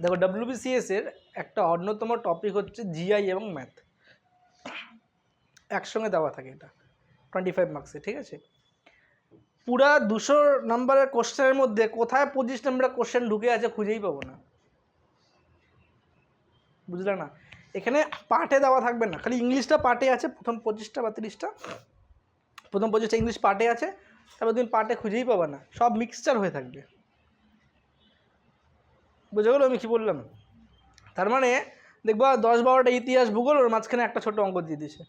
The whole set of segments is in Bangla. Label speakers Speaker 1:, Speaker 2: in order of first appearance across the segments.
Speaker 1: দেখো এর একটা অন্যতম টপিক হচ্ছে জিআই এবং ম্যাথ একসঙ্গে দেওয়া থাকে এটা টোয়েন্টি ফাইভ মার্কসে ঠিক আছে? পুরা দুশো নাম্বারের কোশ্চেনের মধ্যে কোথায় পঁচিশ নাম্বারের কোশ্চেন ঢুকে আছে খুঁজেই পাবো না। বুঝলে না? এখানে পার্টে দেওয়া থাকবে না, খালি ইংলিশটা পার্টে আছে, প্রথম পঁচিশটা বা তিরিশটা। প্রথম পঁচিশটা ইংলিশ পার্টে আছে, তারপর তুমি পার্টে খুঁজেই পাবে না, সব মিক্সচার হয়ে থাকবে। বুঝে গেলো? আমি কী বললাম? তার মানে দেখবা দশ বারোটা ইতিহাস ভূগোল ওর মাঝখানে একটা ছোট অঙ্ক দিয়ে দিছে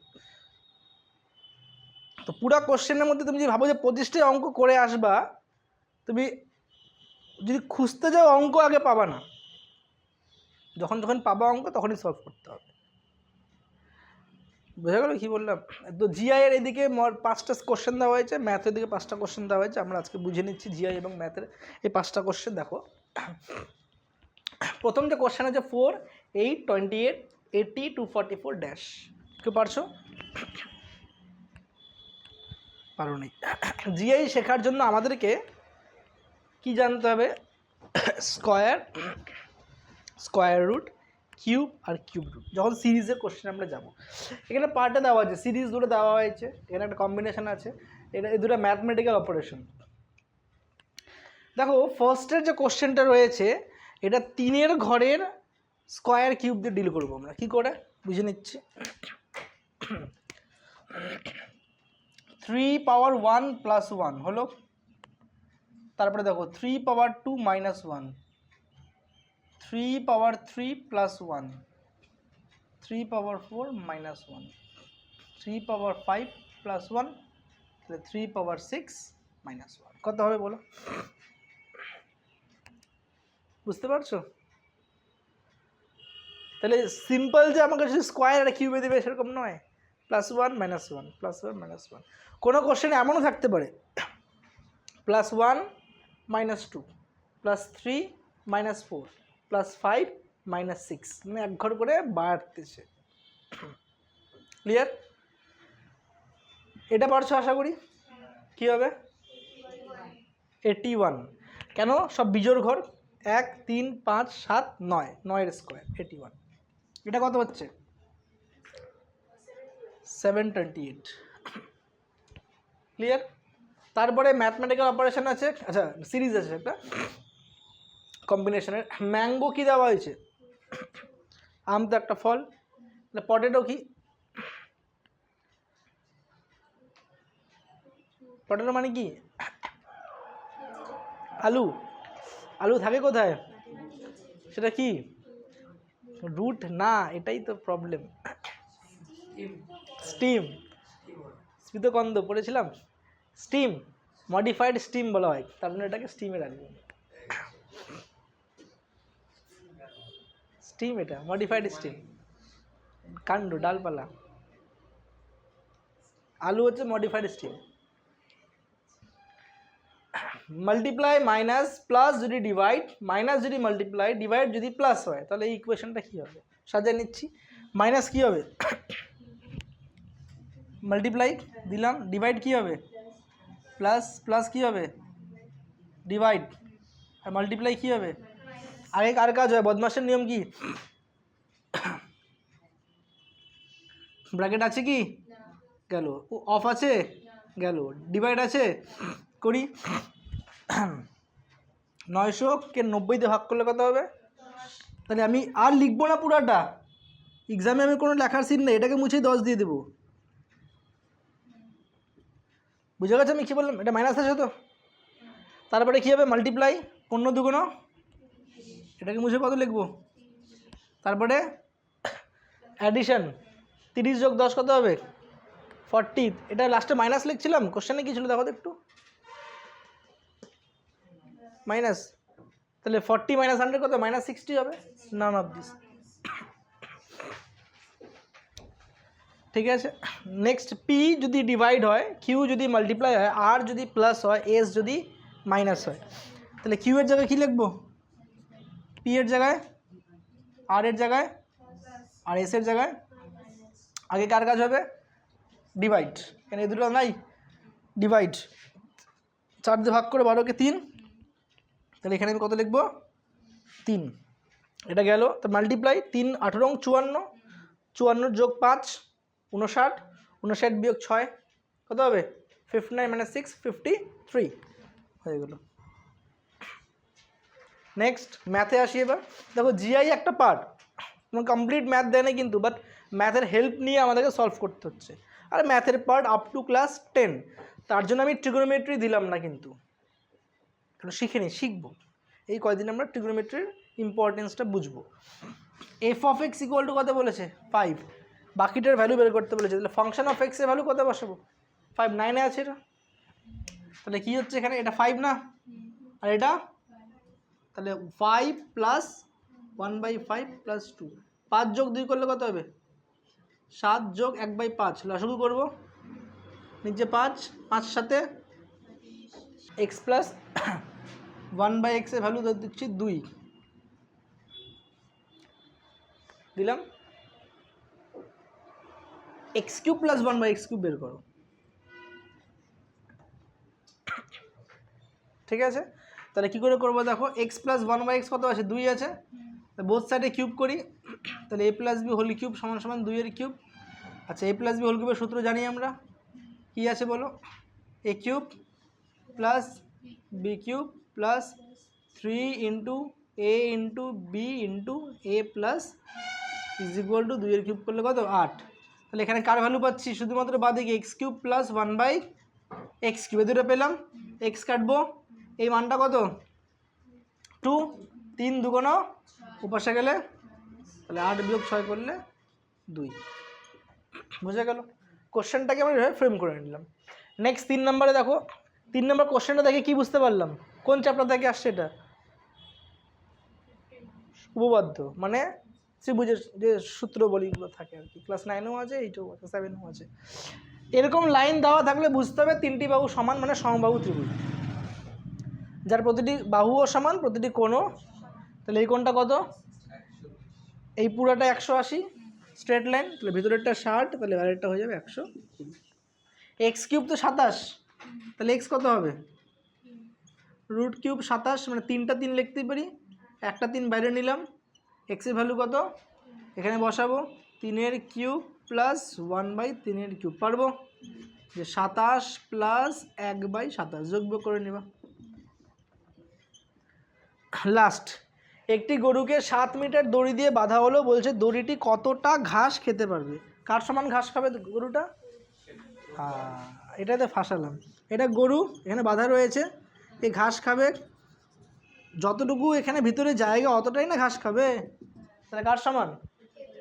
Speaker 1: তো পুরা কোশ্চেনের মধ্যে তুমি যদি ভাবো যে পঁচিশটাই অঙ্ক করে আসবা, তুমি যদি খুঁজতে যাও অঙ্ক আগে পাবা না। যখন যখন পাবা অঙ্ক, তখনই সলভ করতে হবে। বোঝা গেল কী বললাম? তো জিআই এর এদিকে পাঁচটা কোশ্চেন দেওয়া হয়েছে ম্যাথের দিকে পাঁচটা কোশ্চেন দেওয়া হয়েছে। আমরা আজকে বুঝে নিচ্ছি জিআই এবং ম্যাথের এই পাঁচটা কোশ্চেন দেখো। প্রথম যে কোশ্চেন আছে four eight twenty eight eighty two forty four dash কেউ পারছ? পারো নেই জিআই শেখার জন্য আমাদেরকে কি জানতে হবে? স্কয়ার, স্কোয়ার রুট, কিউব আর কিউব রুট। যখন সিরিজের কোশ্চেন আমরা যাব। এখানে পার্টে দেওয়া আছে সিরিজ দুটো দেওয়া হয়েছে। এখানে একটা কম্বিনেশন আছে। এটা, এই দুটো ম্যাথমেটিক্যাল অপারেশন দেখো ফার্স্টের যে কোশ্চেনটা রয়েছে এটা তিনের ঘরের স্কয়ার কিউব দিয়ে ডিল করব আমরা। কি করে? বুঝে নিচ্ছি। Three power one plus one হলো। তারপরে দেখো three power two minus one three power three plus one three power four minus one three power five plus one তাহলে three power six minus one কত হবে বলো? বুঝতে পারছ? তাহলে সিম্পল যে আমাকে শুধু স্কোয়ার আর কিউবে দেবে সেরকম নয়। Plus one minus one plus one minus one কোনো কোশ্চেন এমনও থাকতে পারে। Plus one minus two plus three minus four plus five minus six মানে এক ঘর করে বাড়তেছে। ক্লিয়ার এটা পারছ আশা করি? কী হবে? এটি ওয়ান কেন? সব বিজোর ঘর। এক, তিন, পাঁচ, সাত, নয়। নয়ের স্কোয়ার এইটি ওয়ান এটা কত হচ্ছে? সেভেন টোয়েন্টি এইট ক্লিয়ার তারপরে ম্যাথমেটিক্যাল অপারেশন আছে। আচ্ছা সিরিজ আছে একটা। কম্বিনেশনের ম্যাঙ্গো কী দেওয়া হয়েছে? আম তো একটা ফল। পটেটো কি? পটেটো মানে কি? আলু। আলু থাকে কোথায়? সেটা কি? রুট? না, এটাই তো প্রবলেম স্টিম। স্মিতকন্দ পড়েছিলাম? স্টিম। মডিফাইড স্টিম বলা হয়। তার জন্য এটাকে স্টিমে রাখবে। স্টিম এটা, মডিফাইড স্টিম। কাণ্ড, ডালপালা। আলু হচ্ছে modified stem. Multiply minus plus যদি ডিভাইড মাইনাস যদি মাল্টিপ্লাই ডিভাইড যদি প্লাস হয় তাহলে এই ইকুয়েশনটা কী হবে? সাজিয়ে নিচ্ছি। মাইনাস কী হবে? মাল্টিপ্লাই দিলাম ডিভাইড কী হবে? প্লাস প্লাস কী হবে? ডিভাইড আর মাল্টিপ্লাই কী হবে? আগে কার কাজ হয় বদমাসের নিয়ম কি? ব্র্যাকেট আছে কি? গেল। অফ আছে? গেল। ডিভাইড আছে? করি। নয়শো কে নব্বইতে ভাগ করলে কত হবে? তাহলে আমি আর লিখব না পুরাটা। এক্সামে আমি কোনো লেখার সিন নেই, এটাকে মুছেই দশ দিয়ে দেবো। বুঝে গেছে আমি কী বললাম? এটা মাইনাস আছে তো? তারপরে কী হবে? মাল্টিপ্লাই পনেরো দুগুণ। এটাকে মুছে কত লিখব? তারপরে অ্যাডিশন তিরিশ যোগ দশ কত হবে? ফর্টি এটা লাস্টে মাইনাস লিখছিলাম? কোশ্চেনে কী ছিল? দেখো একটু। মাইনাস, তাহলে ফর্টি মাইনাস হান্ড্রেড কত? মাইনাস সিক্সটি হবে? নান অফ দিস ঠিক আছে? নেক্সট পি যদি ডিভাইড হয় কিউ যদি মাল্টিপ্লাই হয় আর যদি প্লাস হয় এস যদি মাইনাস হয়, তাহলে কিউ এর জায়গায় কী লিখব? পি এর জায়গায় আর এর জায়গায়, আর এস এর জায়গায়। আগে কার কাজ হবে? ডিভাইড কেন এই দুটো নাই। ডিভাইড চার দিয়ে ভাগ করে বারোকে তিন তাহলে এখানে আমি কত লিখব? তিন। এটা গেল তো মাল্টিপ্লাই তিন আঠেরো চুয়ান্ন চুয়ান্ন যোগ পাঁচ উনষাট উনষাট বিয়োগ ছয় কত হবে? ফিফটি নাইন মানে সিক্স ফিফটি থ্রি হয়ে গেলো। নেক্সট ম্যাথে আসি এবার। দেখো জিআই একটা পার্ট তোমার কমপ্লিট ম্যাথ দেয় না কিন্তু বাট ম্যাথের হেল্প নিয়ে আমাদেরকে সলভ করতে হচ্ছে। আর ম্যাথের part up to class ten তার জন্য আমি ট্রিগোনোমেট্রি দিলাম না কিন্তু। কারণ শিখে নি শিখব। এই কয়দিন আমরা ট্রিগোনোমেট্রির ইম্পর্টেন্সটা বুঝব। F of X equal to কত বলেছে? ফাইভ বাকিটার ভ্যালু বের করতে বলেছে। তাহলে ফাংশন অফ এক্সের ভ্যালু কত বসাবো? ফাইভ নাইনে আছে এটা। তাহলে কী হচ্ছে এখানে? এটা ফাইভ না? আর এটা? তাহলে five plus one by five plus two পাঁচ যোগ দুই করলে কত হবে? সাত যোগ এক বাই পাঁচ। লসগু করব। নিচে পাঁচ পাঁচ সাথে এক্স প্লাস ওয়ান বাই এক্সের ভ্যালু দিচ্ছি দুই। দিলাম। X cube plus one by X cube বের করো। ঠিক আছে? তাহলে কী করে করব দেখো, X plus one by X কত আছে? দুই আছে। বোথ সাইডে কিউব করি। তাহলে A plus B whole cube সমান সমান দুইয়ের কিউব। আচ্ছা এ প্লাস বি হোল কিউবের সূত্র জানি আমরা। কী আছে বলো? A cube plus B cube plus three into A into B into A plus is equal to দুইয়ের কিউব করলে কত? আট। তাহলে এখানে কার ভ্যালু পাচ্ছি? শুধুমাত্র বাদিকে x cube plus one by x cube দুটো পেলাম। এক্স কাটবো। এই মানটা কত? টু তিন দুগুণ উপাসে গেলে তাহলে আট বিয়োগ ছয় করলে দুই। বুঝে গেল? কোশ্চেনটাকে আমরা ফ্রেম করে নিলাম। নেক্সট তিন নম্বরে দেখো। তিন নম্বর কোশ্চেনটা দেখে কি বুঝতে পারলাম? কোন চ্যাপ্টার থেকে আসছে এটা? উপবাদ্য মানে ত্রিভুজের যে সূত্র বলিগুলো থাকে আর কি। ক্লাস নাইনেও আছে এইটাও আছে সেভেনও আছে। এরকম লাইন দেওয়া থাকলে বুঝতে হবে তিনটি বাহু সমান মানে সমবাহু ত্রিভুজ। যার প্রতিটি বাহুও সমান, প্রতিটি কোণও। তাহলে এই কোণটা কত? এই পুরোটা একশো আশি। স্ট্রেট লাইন তাহলে ভিতরেরটা ষাট, তাহলে বাইরেরটা হয়ে যাবে একশো। এক্স কিউব তো সাতাশ। তাহলে এক্স কত হবে? রুট কিউব সাতাশ মানে তিনটা তিন লিখতেই পারি। একটা তিন বাইরে নিলাম। এক্সের ভ্যালু কত? এখানে বসাবো। তিনের কিউব প্লাস ওয়ান বাই তিনের কিউব পারব? যে সাতাশ প্লাস এক বাই সাতাশ। যোগ্য করে নেবা। লাস্ট একটি গরুকে সাত মিটার দড়ি দিয়ে বাঁধা হলো, বলছে দড়িটি কতটা ঘাস খেতে পারবে? কার সমান ঘাস খাবে গরুটা? এটাতে ফাঁসালাম। এটা গরু, এখানে বাঁধা রয়েছে। এই ঘাস খাবে। যতটুকু এখানে ভিতরে জায়গা অতটাই না ঘাস খাবে। তাহলে কার সমান?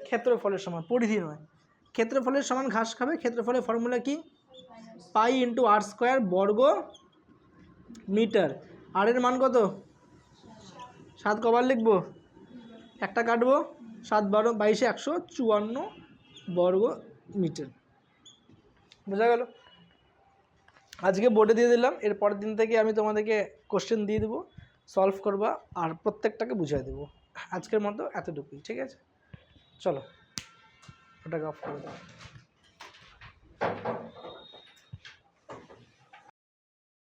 Speaker 1: ক্ষেত্রফলের সমান, পরিধি নয়। ক্ষেত্রফলের সমান ঘাস খাবে। ক্ষেত্রফলের ফর্মুলা কি? পাই ইন্টু আর স্কোয়ার বর্গ মিটার। আর এর মান কত? সাত কবার লিখব। একটা কাটবো। সাত বারো, বাইশে একশো চুয়ান্ন বর্গ মিটার। বোঝা গেল? আজকে বোর্ডে দিয়ে দিলাম, এর পরের দিন থেকে আমি তোমাদেরকে কোশ্চেন দিয়ে দেবো সলভ করবা, আর প্রত্যেকটাকে বুঝিয়ে দেবো। আজকের মতো এতটুকুই, ঠিক আছে? চলো, ওটাকে অফ করে দাও।